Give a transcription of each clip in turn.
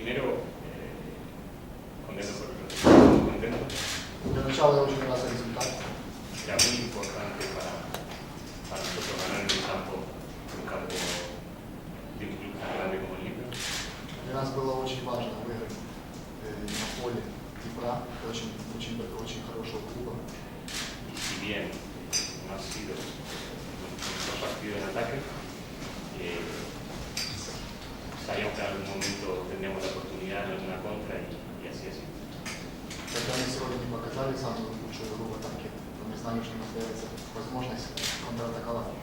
primero, eh, contento por el contento. Начала я очень рад за результат. Era muy importante para, para nosotros ganar en un campo, un campo de un club tan grande como el Libro. Для нас было очень важно выиграть э, на поле Днепра, очень, очень, очень хорошего клуба. Y si bien no ha sido nuestro partido en ataque, eh, sabíamos que en algún momento tendríamos la oportunidad en alguna contra y, y así ha sido. Когда мы сегодня не показали самую лучшую игру в атаке, то мы знали, что у нас появится возможность контратаковать.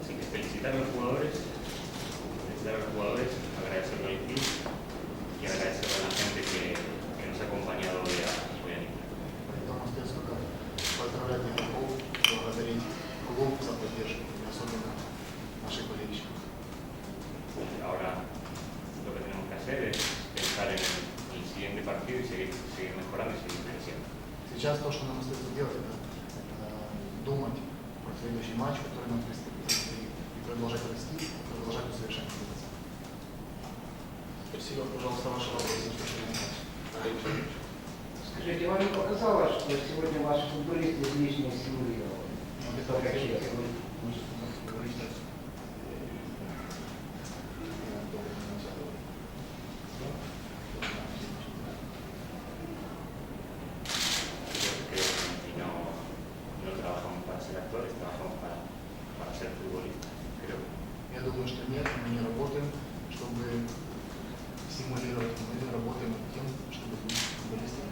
Así que felicitar a los jugadores, felicitar a los jugadores, siguiente partido y seguir, seguir mejorando y seguir creciendo. Сейчас то, что нам остается делать, это, это думать про следующий матч, который нам предстоит, и продолжать расти, и продолжать усовершенствоваться. Спасибо, пожалуйста, ваши вопросы. Скажите, вам не показалось, что сегодня ваши футболисты излишне симулировали? Ну, это Как вообще, честно. вы- вы же у нас говорите, э, Yo creo que no, no trabajamos para ser actores, trabajamos para, para ser futbolistas. Creo. Я думаю, что нет, мы не работаем, чтобы симулировать, мы работаем над тем, чтобы быть футболистами.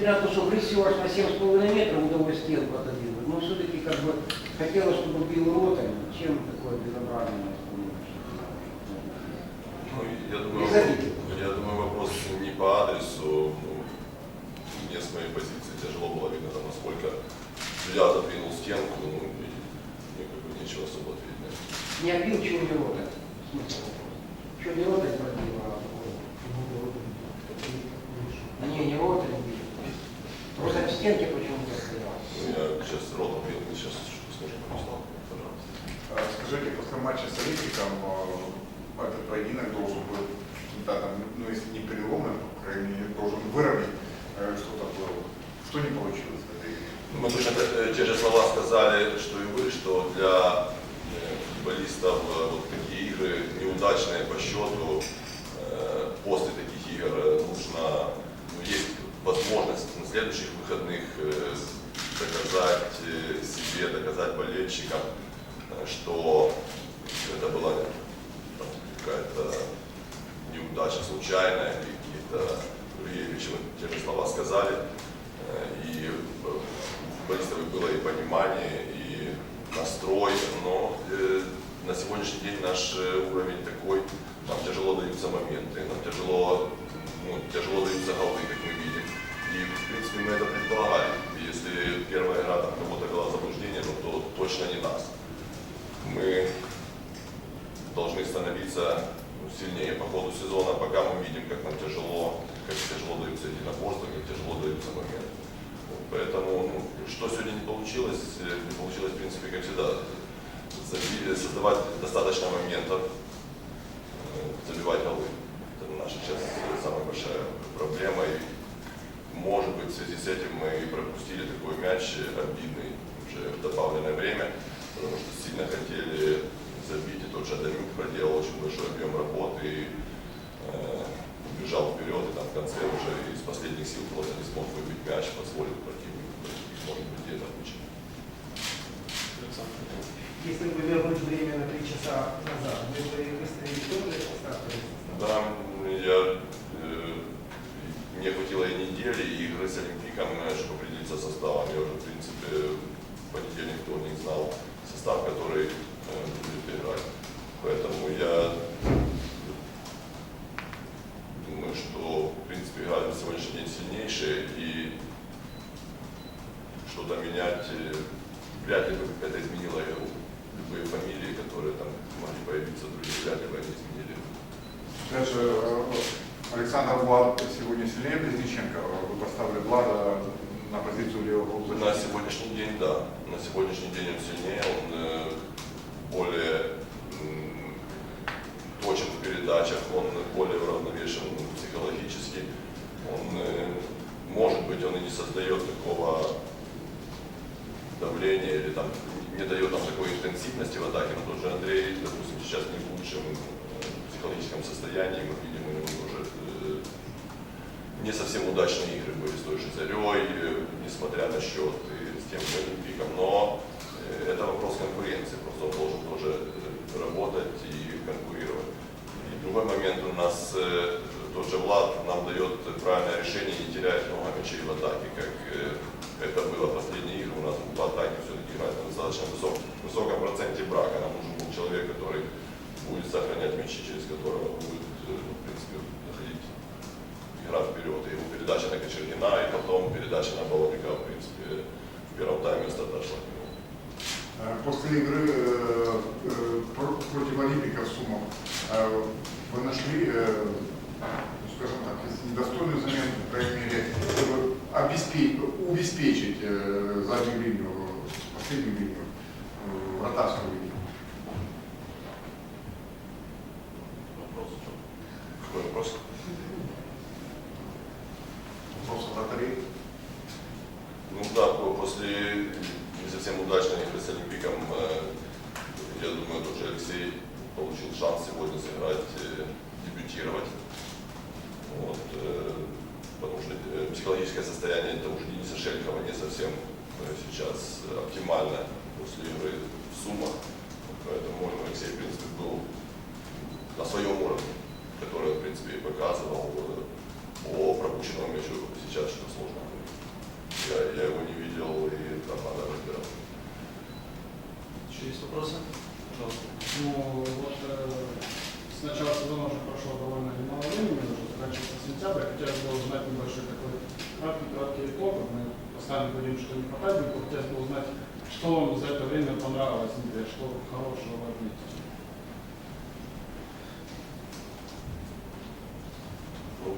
Несмотря на то, что вы всего лишь на 7,5 метров удалось стенку отодвинуть, но все-таки как бы хотелось, чтобы бил ротом. Чем такое безобразие Ну, я думаю, я думаю, вопрос не по адресу, ну, мне с моей позиции тяжело было видно, там, насколько я отодвинул стенку, ну, и мне как бы нечего особо ответить. это. Не обил, чего не вопроса. Чего не ротом пробил, а Не, не ротом бил. Просто в стенке почему-то я сейчас рот вы сейчас что-то Вячеслав, пожалуйста. А Скажите, после матча с Олимпиком э, этот поединок должен был каким-то там, ну если не переломным, то, по крайней мере, должен выровнять э, что-то было. Что не получилось в этой игре? Ну, Мы точно те- те же слова сказали, что и вы, что для э, футболистов э, вот такие игры неудачные по счету, э, после таких игр э, нужно, ну, возможность на следующих выходных э, доказать э, себе, доказать болельщикам, э, что это была какая-то неудача случайная, какие-то. Вы те же слова сказали. И у футболистов было и понимание, и настрой, но на сегодняшний день наш уровень такой, нам тяжело даются моменты, нам тяжело, ну, тяжело даются голы, как мы видим. В принципе, мы это предполагали. Если первая игра там кого-то вела заблуждение, ну, то точно не нас. Мы должны становиться сильнее по ходу сезона, пока мы видим, как нам тяжело, как тяжело даются единоборства, как тяжело даются моменты. Поэтому, ну, что сегодня не получилось, э, не получилось, в принципе, как всегда, заби- создавать достаточно моментов, э, забивать голы. Это наша сейчас самая большая проблема. И, может быть, в связи с этим мы и пропустили такой мяч обидный уже в добавленное время, потому что сильно хотели забить, и тот же Адамюк проделал очень большой объем работы и э, убежал вперед, и там в конце уже из последних сил просто не смог выбить мяч, позволил противнику, может быть, где-то вычислить. Если бы вернуть время на три часа назад, вы бы выстроили тоже стартовый состав? Да, я, э, мне хватило и недели, и игры с Олимпиком, э, чтобы определиться с составом. Я уже, в принципе, в понедельник, вторник знал состав, который э, будет играть. Поэтому я думаю, игра на сегодняшний день сильнейшая, и что-то менять э, вряд ли бы это изменило игру. Любые фамилии, которые там могли появиться, другие вряд ли бы они изменили Опять же, э, Александр Влад сегодня сильнее Близниченко. Вы поставили Влада на позицию левого На сегодняшний день, да. На сегодняшний день он сильнее, он э, более точен в передачах, он более уравновешен психологически. Быть, он и не создает такого давления или там не дает нам такой интенсивности в атаке, но тот же Андрей, допустим, сейчас не в лучшем э, психологическом состоянии, мы видим, у него уже э, не совсем удачные игры были с той же Зарей, э, несмотря на счет и с тем же Олимпиком, но это вопрос конкуренции, просто он должен тоже работать и конкурировать. И другой момент. У нас тот же Влад нам дает правильное решение не терять много мячей в атаке, как э, это было последние игры. У нас в атаке все-таки играть на достаточно высок- высоком проценте брака. Нам нужен был человек, который будет сохранять мячи, через которого будет, э, в принципе, заходить игра вперед. И его передача на Кочергина, и потом передача на Баловика, в принципе, в первом тайме от него. Э, После игры э, э, про- против Олимпика в Сумах э, вы нашли, э, скажем так, недостойную замену, по крайней мере, чтобы обеспечить, убеспечить э, заднюю линию, последнюю линию, э, вратарскую линию. Вопрос. Какой вопрос? Вопрос о вратаре. Ну да, по- после не совсем удачной игры с Олимпиком, я думаю, тот же Алексей получил шанс сегодня сыграть, э, дебютировать. Вот, э, потому что э, психологическое состояние того же Дениса Шелихова не совсем э, сейчас оптимально после игры в Сумах. Поэтому Алексей, в принципе, был на своем уровне, который, в принципе, и показывал по пропущенному мячу сейчас, что сложно. Я, я его не видел, и там надо разбираться. Еще есть вопросы? Пожалуйста. Ну, вот с начала сезона уже прошло довольно немало времени, уже заканчивается сентябрь. Хотелось бы узнать небольшой такой краткий-краткий итог. Мы постоянно говорим, что не хватает, но хотелось бы узнать, что вам за это время понравилось, например, что хорошего вы отметили. Ну,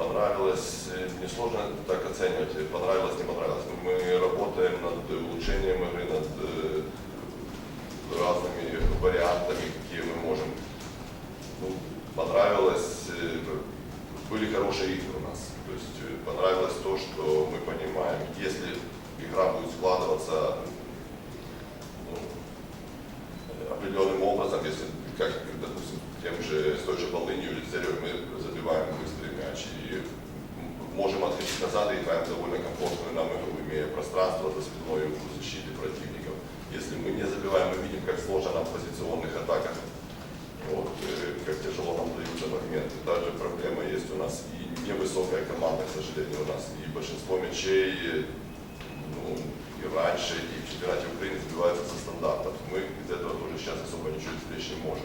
понравилось, несложно так оценивать, понравилось, не понравилось. Мы работаем над улучшением игры, над э, разными вариантами, какие мы можем. Ну, понравилось, э, были хорошие игры у нас. То есть э, понравилось то, что мы понимаем, если игра будет складываться ну, определенным образом, если, как, допустим, тем же, с той же Волынью или Зарей мы забиваем быстрый мяч и можем отходить назад и играем довольно комфортную нам игру, имея пространство за спиной у защиты противников. Если мы не забиваем, мы видим, как сложно нам в позиционных атаках, вот, э, как тяжело нам даются моменты. Та проблема есть у нас и невысокая команда, к сожалению, у нас и большинство мячей ну, и раньше, и в чемпионате Украины забиваются со стандартов. Мы из этого тоже сейчас особо ничего извлечь не можем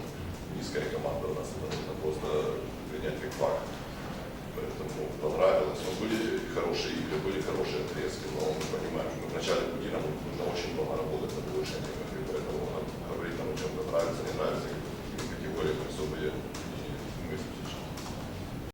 низкая команда у нас, это просто принять как факт. Поэтому понравилось. Но были хорошие игры, были хорошие отрезки, но мы понимаем, что в начале пути нам нужно очень много работать над улучшениями, и поэтому говорить нам о чем-то нравится, не нравится,